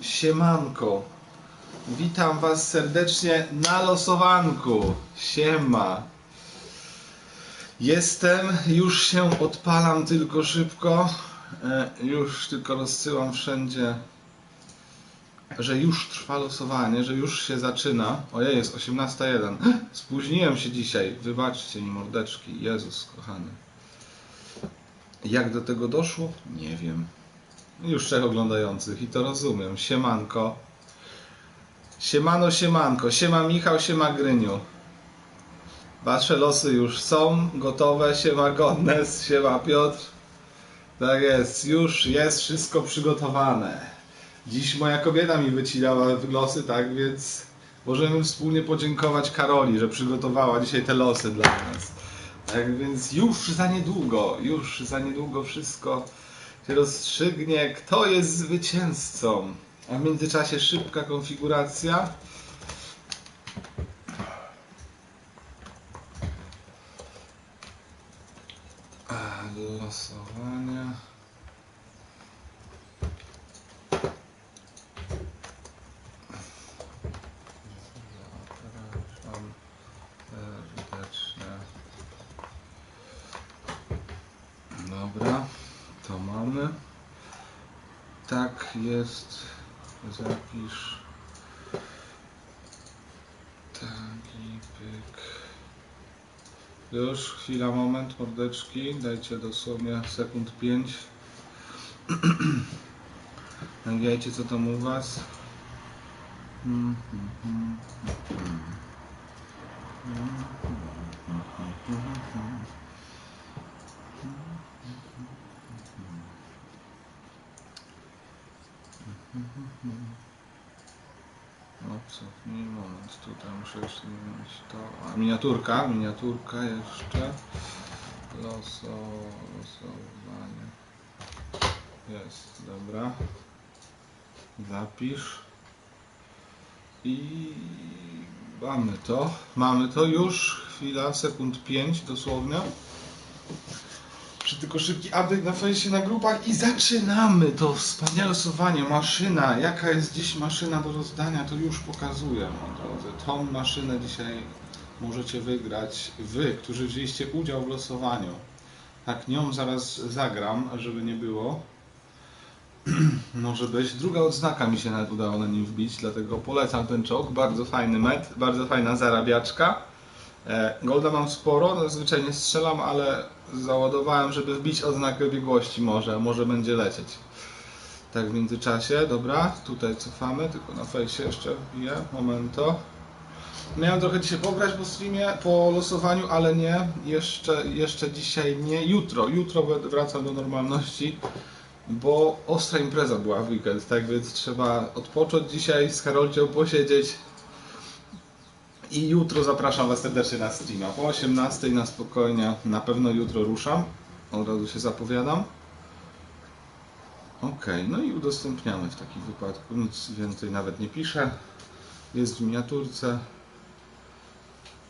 Siemanko. Witam Was serdecznie na losowanku. Siema. Jestem, już się odpalam tylko szybko. E, Już tylko rozsyłam wszędzie, że już trwa losowanie, że już się zaczyna. Ojej, jest 18.01. Spóźniłem się dzisiaj. Wybaczcie mi mordeczki. Jezus kochany. Jak do tego doszło? Nie wiem. Już trzech oglądających i to rozumiem. Siemanko. Siemano, siemanko. Siema Michał, siema Gryniu. Wasze losy już są gotowe. Siema Godnes, siema Piotr. Tak jest, już jest wszystko przygotowane. Dziś moja kobieta mi wycinała losy, tak więc możemy wspólnie podziękować Karoli, że przygotowała dzisiaj te losy dla nas. Tak więc już za niedługo, już za niedługo wszystko rozstrzygnie, kto jest zwycięzcą. A w międzyczasie szybka konfiguracja. A, Losowanie. Zapraszam serdecznie. Dobra, to mamy. Tak jest. Zapisz. Taki pyk. Już, chwila, moment, mordeczki. Dajcie dosłownie sekund 5. Nawijajcie, co tam u Was. Mm, mm, mm, mm. Mm, mm, mm, mm, mm. No cofnij moment, tutaj muszę jeszcze zmienić to. A miniaturka, miniaturka jeszcze. Loso, losowanie. Jest, dobra. Zapisz. I mamy to. Mamy to już. Chwila, sekund 5 dosłownie. Tylko szybki update na fejsie, na grupach i zaczynamy to wspaniałe losowanie. Maszyna, jaka jest dziś maszyna do rozdania, to już pokazuję, moi drodzy. Tą maszynę dzisiaj możecie wygrać wy, którzy wzięliście udział w losowaniu. Tak, nią zaraz zagram, żeby nie było. Może być. Druga odznaka mi się nawet udało na nim wbić, dlatego polecam ten czołg. Bardzo fajny met, bardzo fajna zarabiaczka. E, Golda mam sporo, zazwyczaj nie strzelam, ale załadowałem, żeby wbić odznakę biegłości może, może będzie lecieć. Tak w międzyczasie, dobra, tutaj cofamy, tylko na fejsie jeszcze wbiję, momento. Miałem trochę dzisiaj pograć po streamie, po losowaniu, ale nie, jeszcze, jeszcze dzisiaj nie, jutro, jutro wracam do normalności, bo ostra impreza była w weekend, tak więc trzeba odpocząć dzisiaj, z Karolcią posiedzieć, i jutro zapraszam Was serdecznie na streama. Po 18 na spokojnie. Na pewno jutro ruszam. Od razu się zapowiadam. Ok, no i udostępniamy w takim wypadku. Nic więcej nawet nie piszę. Jest w miniaturce.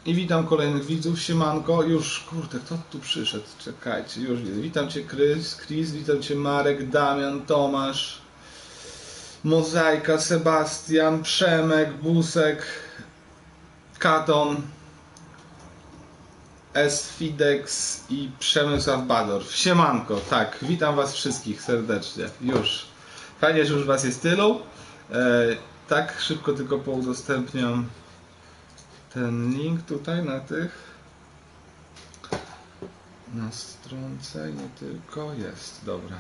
I witam kolejnych widzów. Siemanko. Już, kurde, kto tu przyszedł? Czekajcie, już widzę. Witam Cię, Chris. Chris, witam Cię, Marek, Damian, Tomasz. Mozaika, Sebastian, Przemek, Busek, Katon, Sfidex i Przemysław Badorf. Siemanko, tak, witam Was wszystkich serdecznie. Już. Fajnie, że już Was jest tylu. E, tak, szybko tylko poudostępniam ten link tutaj na tych. Na stronce nie tylko. Jest, dobra.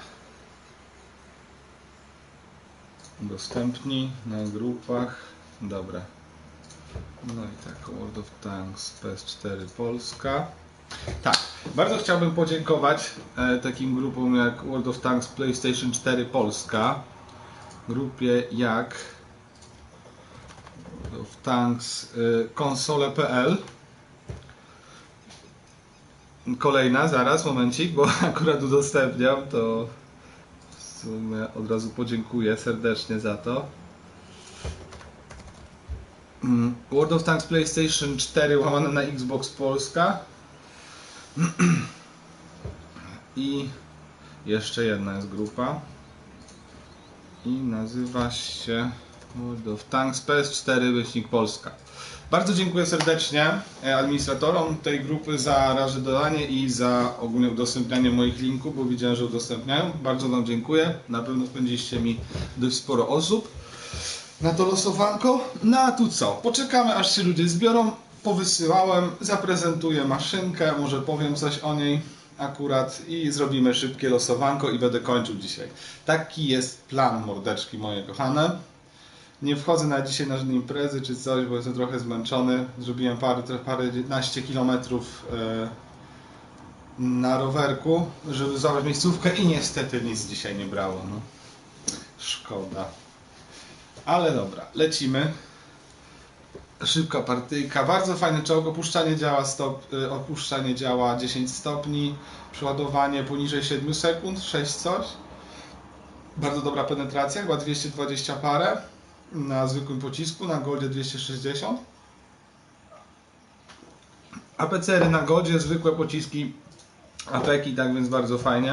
Udostępnij na grupach. Dobra. No i tak, World of Tanks PS4 Polska. Tak, bardzo chciałbym podziękować e, takim grupom jak World of Tanks PlayStation 4 Polska, grupie jak World of Tanks e, konsole.pl. Kolejna, zaraz, momencik, bo akurat udostępniam, to w sumie od razu podziękuję serdecznie za to. Mm, World of Tanks PlayStation 4 łamane na Xbox Polska. I jeszcze jedna jest grupa. i nazywa się World of Tanks PS4 myślnik Polska. Bardzo dziękuję serdecznie e, administratorom tej grupy za raże dodanie i za ogólnie udostępnianie moich linków, bo widziałem, że udostępniają. Bardzo Wam dziękuję. Na pewno spędziliście mi dość sporo osób na to losowanko. No a tu co? Poczekamy aż się ludzie zbiorą. Powysyłałem, zaprezentuję maszynkę, może powiem coś o niej akurat i zrobimy szybkie losowanko i będę kończył dzisiaj. Taki jest plan mordeczki moje kochane. Nie wchodzę na dzisiaj na żadne imprezy czy coś, bo jestem trochę zmęczony. Zrobiłem parę, 11 kilometrów e, na rowerku, żeby złapać miejscówkę i niestety nic dzisiaj nie brało. No. Szkoda. Ale dobra, lecimy. Szybka partyjka, bardzo fajny czołg, opuszczanie działa, stop, y, opuszczanie działa 10 stopni, przeładowanie poniżej 7 sekund, 6 coś. Bardzo dobra penetracja, chyba 220 parę na zwykłym pocisku, na Goldzie 260. APCR-y na Goldzie, zwykłe pociski, apeki, tak więc bardzo fajnie.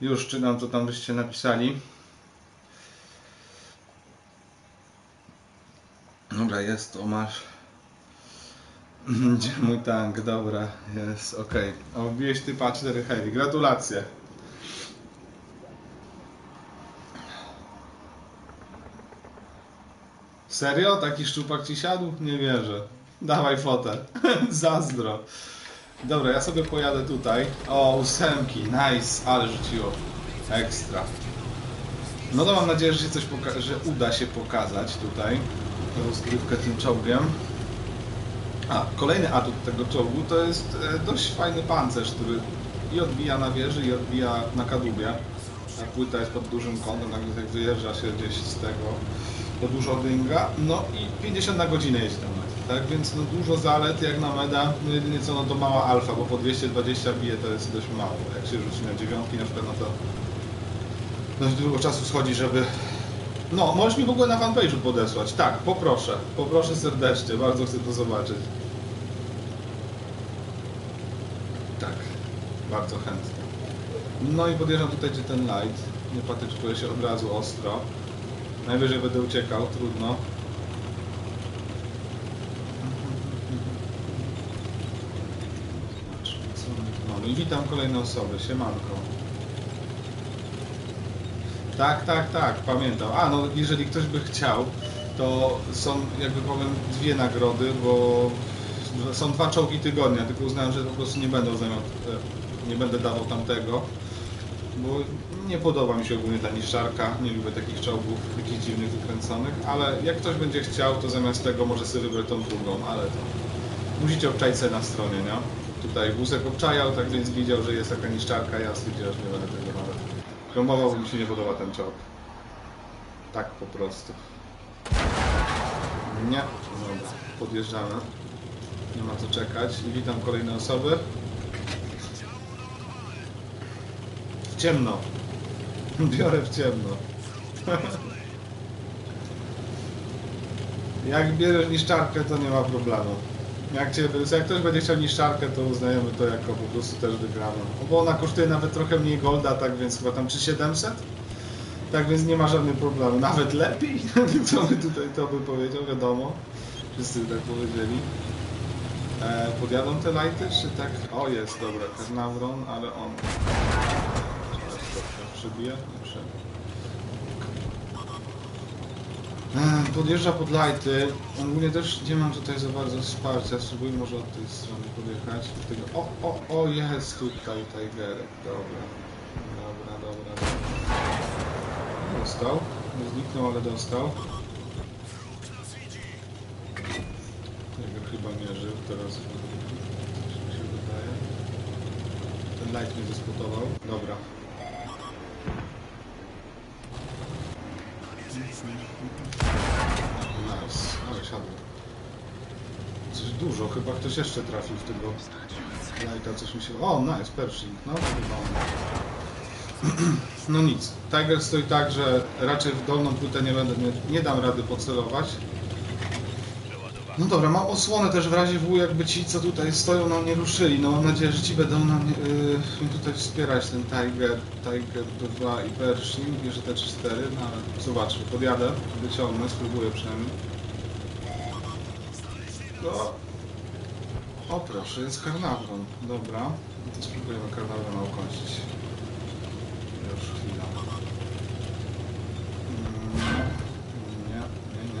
Już czytam co tam byście napisali. Dobra, jest Tomasz. Gdzie mój tank? Dobra, jest, okej. Okay. Wbiłeś typa 4 heavy, gratulacje. Serio? Taki szczupak ci siadł? Nie wierzę. Dawaj fotę. Zazdro. Dobra, ja sobie pojadę tutaj. O, ósemki, nice, ale rzuciło. Ekstra. No to mam nadzieję, że się coś że uda się pokazać tutaj rozgrywkę tym czołgiem. A, kolejny atut tego czołgu to jest e, dość fajny pancerz, który i odbija na wieży, i odbija na kadłubie. Ta płyta jest pod dużym kątem, tak jak wyjeżdża się gdzieś z tego, to dużo dynga. No i 50 na godzinę jeździ tam tak więc no dużo zalet jak na meda, no jedynie co no to mała alfa, bo po 220 bije to jest dość mało. Jak się rzuci na dziewiątki na przykład, no to dość długo czasu schodzi, żeby no, możesz mi w ogóle na fanpage'u podesłać. Tak, poproszę. Poproszę serdecznie, bardzo chcę to zobaczyć. Tak, bardzo chętnie. No i podjeżdżam tutaj, gdzie ten light. Nie patyczkuję się od razu ostro. Najwyżej będę uciekał, trudno. Mamy. I witam kolejne osoby. Siemanko. Tak, tak, tak, pamiętam. A, no jeżeli ktoś by chciał, to są, jakby powiem, dwie nagrody, bo są dwa czołgi tygodnia, tylko uznałem, że po prostu nie będę zamiał, nie będę dawał tamtego, bo nie podoba mi się ogólnie ta niszczarka, nie lubię takich czołgów, jakichś dziwnych, wykręconych, ale jak ktoś będzie chciał, to zamiast tego może sobie wybrać tą drugą, ale to musicie obczaić sobie na stronie, nie? Tutaj wózek obczajał, tak więc widział, że jest taka niszczarka, ja stwierdziłem, że nie będę tego Promował, mi się nie podoba ten czołg. Tak po prostu. Nie. Dobra, podjeżdżamy. Nie ma co czekać. I witam kolejne osoby. W ciemno. Biorę w ciemno. Jak bierzesz niszczarkę, to nie ma problemu. Jak, cię, jak ktoś będzie chciał niszczarkę, to uznajemy to jako po prostu też wygraną. No bo ona kosztuje nawet trochę mniej golda, tak więc chyba tam 3700? Tak więc nie ma żadnych problemu. Nawet lepiej, co by tutaj to by powiedział, wiadomo. Wszyscy tak powiedzieli. E, podjadą te lighty, czy tak? O jest, dobra, Carnavron, ale on... Przebije? Nie przebije. Podjeżdża pod lighty. Ogólnie też nie mam tutaj za bardzo wsparcia. Spróbuję może od tej strony podjechać. Tego... O, o, o, jest tutaj Tigerek. Dobra. Dobra, dobra, dobra. Dostał. Nie zniknął, ale dostał. Tiger chyba nie żył. Teraz się wydaje. Ten light mnie zespotował. Dobra. Nice, ale siadło. Coś dużo, chyba ktoś jeszcze trafił w tego lighta, coś mi się... O, nice, Pershing, no chyba. No nic, Tiger stoi tak, że raczej w dolną płytę nie będę, nie dam rady pocelować. No dobra, mam osłonę też w razie W, jakby ci, co tutaj stoją, nam nie ruszyli. No mam nadzieję, że ci będą nam yy, tutaj wspierać, ten Tiger, Tiger 2 i Pershing, bierze te 4, no ale zobaczmy, podjadę, wyciągnę, spróbuję przynajmniej. No. O proszę, jest Carnarvon, dobra. No to spróbujemy Carnarvona ukończyć. Już chwila.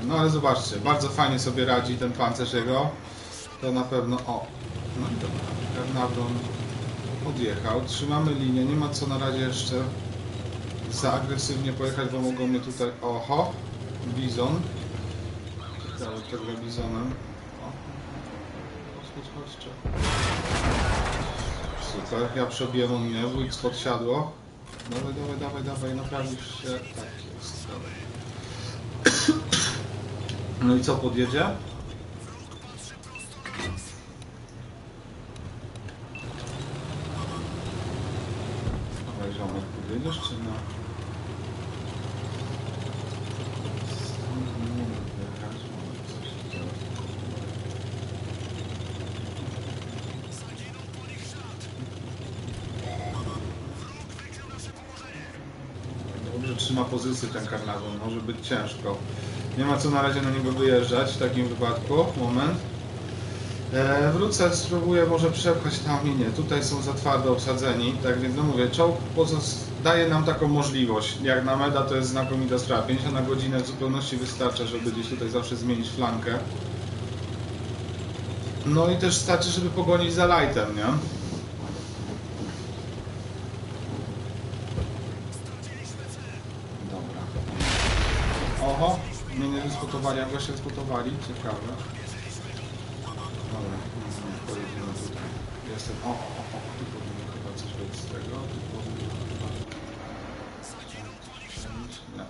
No ale zobaczcie, bardzo fajnie sobie radzi ten pancerz jego. To na pewno... O! No i dobra. Carnarvon odjechał. Trzymamy linię. Nie ma co na razie jeszcze za agresywnie pojechać, bo mogą mnie tutaj... Oho! Bizon. Kto gra bizonem. O. Chodź, chodź. Super, ja przebiłem on mnie, wójt spod siadło. Dawaj, dawaj, dawaj, dawaj, naprawisz się. Tak jest, dawaj. No i co, podjedzie? Dawaj, ziomek, podjedziesz czy dzieje. Dobrze trzyma pozycję ten karnazon, może być ciężko. Nie ma co na razie na niego wyjeżdżać w takim wypadku. Moment. E, wrócę, spróbuję może przepchać tam i nie. Tutaj są za twardo obsadzeni, tak więc no mówię, czołg daje nam taką możliwość. Jak na meda to jest znakomita sprawa. 50 na godzinę w zupełności wystarcza, żeby gdzieś tutaj zawsze zmienić flankę. No i też starczy, żeby pogonić za lightem, nie? Dobra. Oho, mnie nie wyspotowali, jak właśnie wyspotowali, ciekawe. Dobra, nic nie pojedziemy tutaj. Jestem, o, o, o, tu powinien chyba coś być z tego, tu powinien chyba... Nie.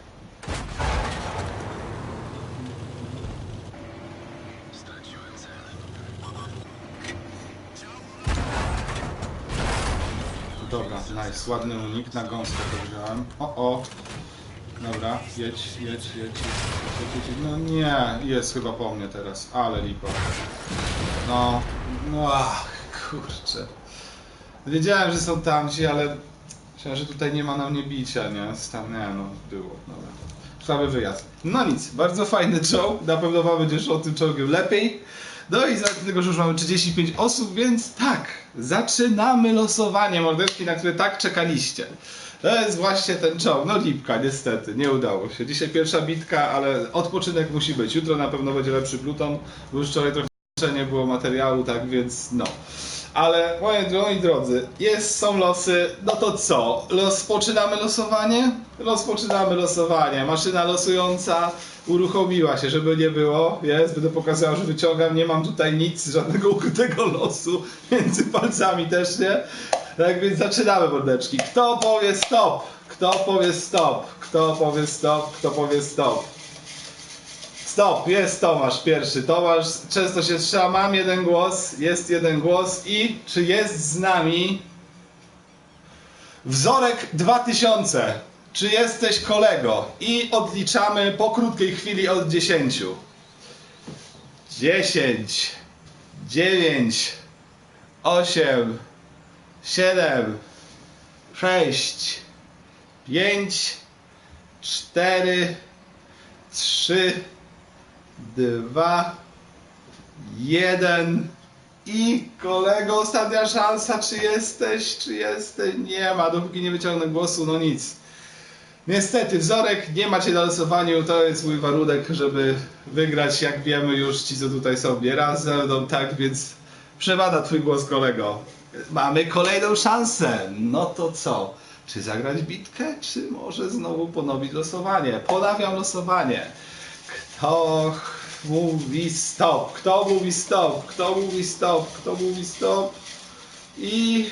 Dobra, nice, ładny unik, na gąskę to wziąłem. O, o, Dobra, jedź, jedź, jedź, jedź. No nie, jest chyba po mnie teraz, ale lipa. No, no ach, kurczę. Wiedziałem, że są tamci, ale myślałem, że tutaj nie ma na mnie bicia, nie? Tam, nie, no, było, dobra. Słaby wyjazd. No nic, bardzo fajny czołg, na pewno wam będzie szło tym czołgiem lepiej. No i z tego, że już mamy 35 osób, więc tak, zaczynamy losowanie mordeczki, na które tak czekaliście. To jest właśnie ten czołg. No lipka, niestety, nie udało się. Dzisiaj pierwsza bitka, ale odpoczynek musi być. Jutro na pewno będzie lepszy Pluton, bo już wczoraj trochę nie było materiału, tak więc no. Ale moi, drodzy, jest, są losy, no to co? Rozpoczynamy losowanie? Rozpoczynamy losowanie. Maszyna losująca uruchomiła się, żeby nie było. Jest, będę pokazał, że wyciągam. Nie mam tutaj nic, żadnego ukrytego losu. Między palcami też nie. Tak więc zaczynamy mordeczki. Kto powie stop? Kto powie stop? Kto powie stop? Kto powie stop? Stop, jest Tomasz pierwszy. Tomasz często się strzela, mam jeden głos, jest jeden głos i czy jest z nami Wzorek 2000? Czy jesteś kolego? I odliczamy po krótkiej chwili od 10. 10, 9, 8, 7, 6, 5, 4, 3, 2, 1 i kolego, ostatnia szansa, czy jesteś, czy jesteś? Nie ma, dopóki nie wyciągnę głosu, no nic. Niestety, wzorek nie macie na losowaniu, to jest mój warunek, żeby wygrać, jak wiemy już ci, co tutaj są nie raz ze mną, tak więc przewada twój głos, kolego. Mamy kolejną szansę, no to co? Czy zagrać bitkę, czy może znowu ponowić losowanie? Ponawiam losowanie. Kto mówi stop? Kto mówi stop? Kto mówi stop? Kto mówi stop? I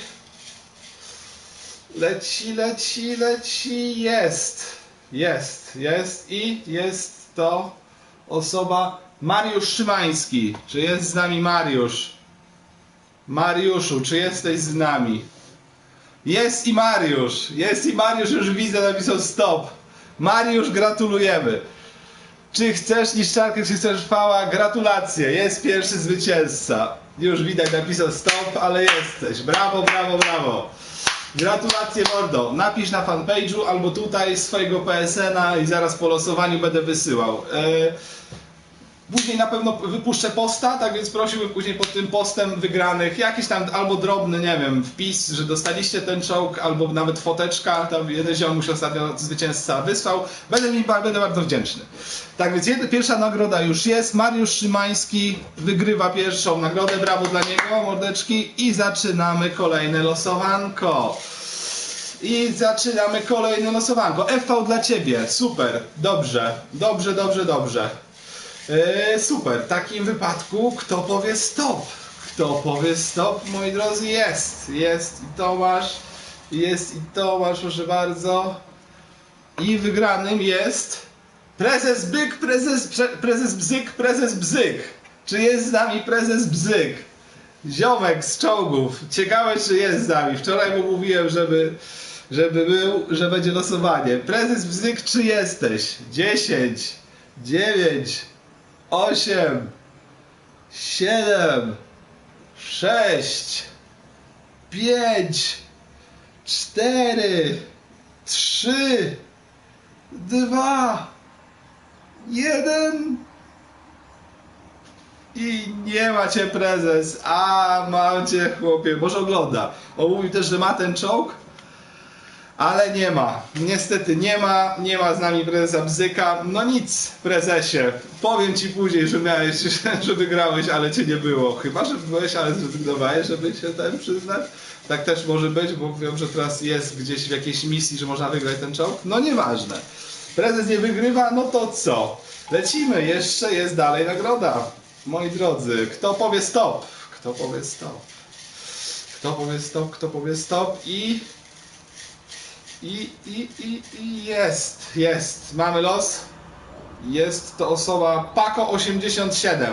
leci, leci, leci, jest. Jest, jest i jest to osoba Mariusz Szymański. Czy jest z nami Mariusz? Mariuszu, czy jesteś z nami? Jest i Mariusz. Jest i Mariusz, już widzę, napisał stop. Mariusz, gratulujemy. Czy chcesz niszczarkę, czy chcesz fała? Gratulacje, jest pierwszy zwycięzca. Już widać, napisał stop, ale jesteś. Brawo, brawo, brawo. Gratulacje mordo. Napisz na fanpage'u albo tutaj swojego PSN-a i zaraz po losowaniu będę wysyłał. E, Później na pewno wypuszczę posta, tak więc prosiłbym później pod tym postem wygranych jakiś tam albo drobny, nie wiem, wpis, że dostaliście ten czołg, albo nawet foteczka, tam jeden ziomuś ostatnio zwycięzca wysłał. Będę mi będę bardzo wdzięczny. Tak więc jed, pierwsza nagroda już jest. Mariusz Szymański wygrywa pierwszą nagrodę, brawo dla niego, mordeczki. I zaczynamy kolejne losowanko. I zaczynamy kolejne losowanko. FV dla ciebie, super, dobrze, dobrze, dobrze, dobrze. Eee, super, w takim wypadku kto powie stop? Kto powie stop, moi drodzy? Jest, jest i Tomasz, jest i Tomasz, proszę bardzo. I wygranym jest prezes Byk, prezes, prezes Bzyk, prezes Bzyk. Czy jest z nami prezes Bzyk? Ziomek z czołgów. Ciekawe, czy jest z nami. Wczoraj mu mówiłem, żeby, żeby był, że będzie losowanie. Prezes Bzyk, czy jesteś? 10, 9, 8, 7, 6, 5, 4, 3, 2, 1. I nie macie prezes. A, mam cię chłopie. Może ogląda. On mówił też, że ma ten czołg. Ale nie ma. Niestety nie ma. Nie ma z nami prezesa Bzyka. No nic, prezesie. Powiem ci później, że miałeś, że wygrałeś, ale cię nie było. Chyba, że byłeś, ale zrezygnowałeś, żeby się ten przyznać. Tak też może być, bo wiem, że teraz jest gdzieś w jakiejś misji, że można wygrać ten czołg. No nieważne. Prezes nie wygrywa, no to co? Lecimy, jeszcze jest dalej nagroda. Moi drodzy, kto powie stop? Kto powie stop? Kto powie stop? Kto powie stop? I i, i, i, i jest, jest. Mamy los. Jest to osoba Paco87.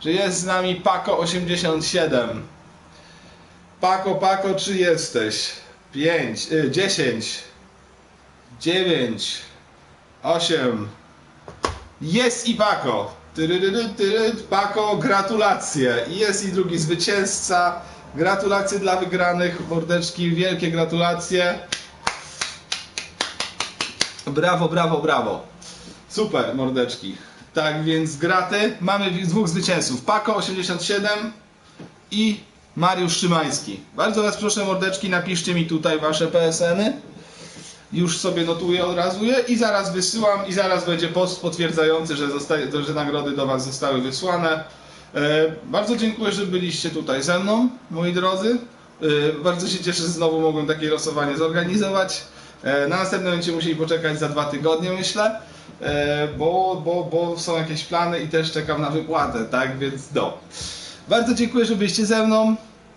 Czy jest z nami Paco87? Paco, Paco, czy jesteś? 5, y, 10, 9, 8. Jest i Paco. Paco, gratulacje. Jest i drugi zwycięzca. Gratulacje dla wygranych. Mordeczki, wielkie gratulacje. Brawo, brawo, brawo. Super, mordeczki. Tak więc graty. Mamy dwóch zwycięzców. Paco 87 i Mariusz Szymański. Bardzo was proszę, mordeczki, napiszcie mi tutaj wasze PSN-y. Już sobie notuję, odrazuję i zaraz wysyłam i zaraz będzie post potwierdzający, że, zostaje, że nagrody do was zostały wysłane. E, bardzo dziękuję, że byliście tutaj ze mną, moi drodzy. E, bardzo się cieszę, że znowu mogłem takie losowanie zorganizować. E, Na następne będziecie musieli poczekać za dwa tygodnie, myślę, e, bo, bo, bo są jakieś plany i też czekam na wypłatę, tak więc do. Bardzo dziękuję, że byliście ze mną.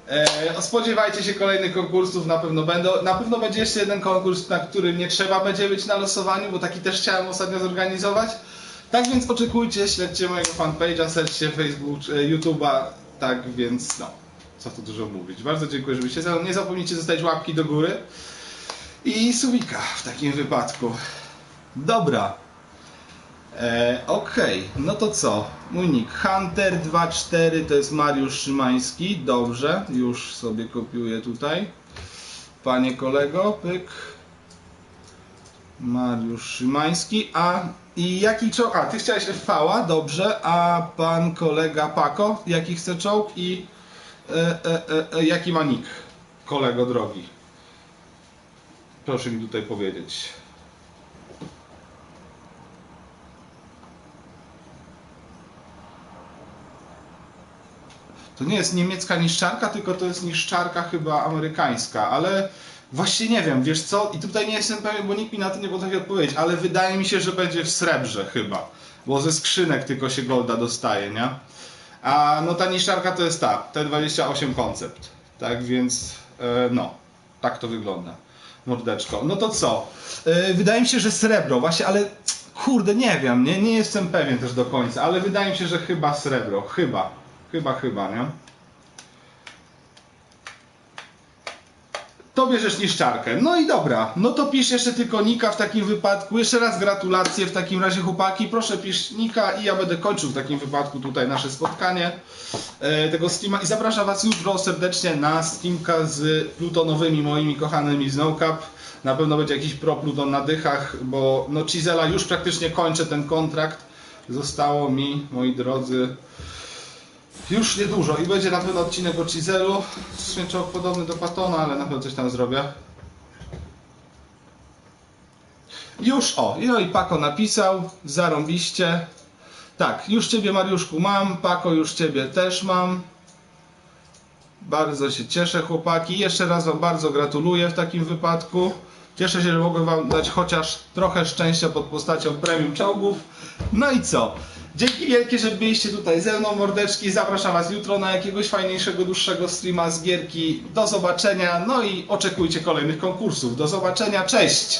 E, spodziewajcie się kolejnych konkursów, na pewno będą. Na pewno będzie jeszcze jeden konkurs, na którym nie trzeba będzie być na losowaniu, bo taki też chciałem ostatnio zorganizować. Tak więc oczekujcie, śledźcie mojego fanpage'a, śledźcie Facebook, YouTube'a, tak więc no, co tu dużo mówić. Bardzo dziękuję, że byliście ze mną. Nie zapomnijcie zostawić łapki do góry i suwika w takim wypadku. Dobra. E, Okej, no to co? Mój nick Hunter24 to jest Mariusz Szymański. Dobrze, już sobie kopiuję tutaj. Panie kolego, pyk. Mariusz Szymański. A i jaki czołg? A ty chciałeś FV-a, dobrze. A pan kolega Pako, jaki chce czołg i e, e, e, e, jaki ma nick? Kolego drogi. Proszę mi tutaj powiedzieć. To nie jest niemiecka niszczarka, tylko to jest niszczarka chyba amerykańska, ale właśnie nie wiem, wiesz co? I tutaj nie jestem pewien, bo nikt mi na to nie potrafi odpowiedzieć, ale wydaje mi się, że będzie w srebrze chyba, bo ze skrzynek tylko się golda dostaje, nie? A no ta niszczarka to jest ta, T28 koncept. Tak więc, e, no, tak to wygląda. Mordeczko. No to co? E, wydaje mi się, że srebro, właśnie, ale kurde, nie wiem, nie, nie jestem pewien też do końca, ale wydaje mi się, że chyba srebro, chyba. Chyba, chyba, nie? To bierzesz niszczarkę. No i dobra, no to pisz jeszcze tylko Nika w takim wypadku. Jeszcze raz gratulacje w takim razie chłopaki. Proszę pisz Nika i ja będę kończył w takim wypadku tutaj nasze spotkanie e, tego streama. I zapraszam was jutro serdecznie na streamka z plutonowymi moimi kochanymi z NoCap. Na pewno będzie jakiś pro Pluton na dychach, bo no Cizela już praktycznie kończę ten kontrakt. Zostało mi, moi drodzy, już niedużo i będzie na pewno odcinek o Cizelu. Święczok podobny do Patona, ale na pewno coś tam zrobię. Już, o, no i Pako napisał, zarąbiście. Tak, już Ciebie Mariuszku mam, Pako już Ciebie też mam. Bardzo się cieszę chłopaki. Jeszcze raz Wam bardzo gratuluję w takim wypadku. Cieszę się, że mogłem Wam dać chociaż trochę szczęścia pod postacią premium czołgów. No i co? Dzięki wielkie, że byliście tutaj ze mną, mordeczki. Zapraszam Was jutro na jakiegoś fajniejszego, dłuższego streama z gierki. Do zobaczenia. No i oczekujcie kolejnych konkursów. Do zobaczenia. Cześć!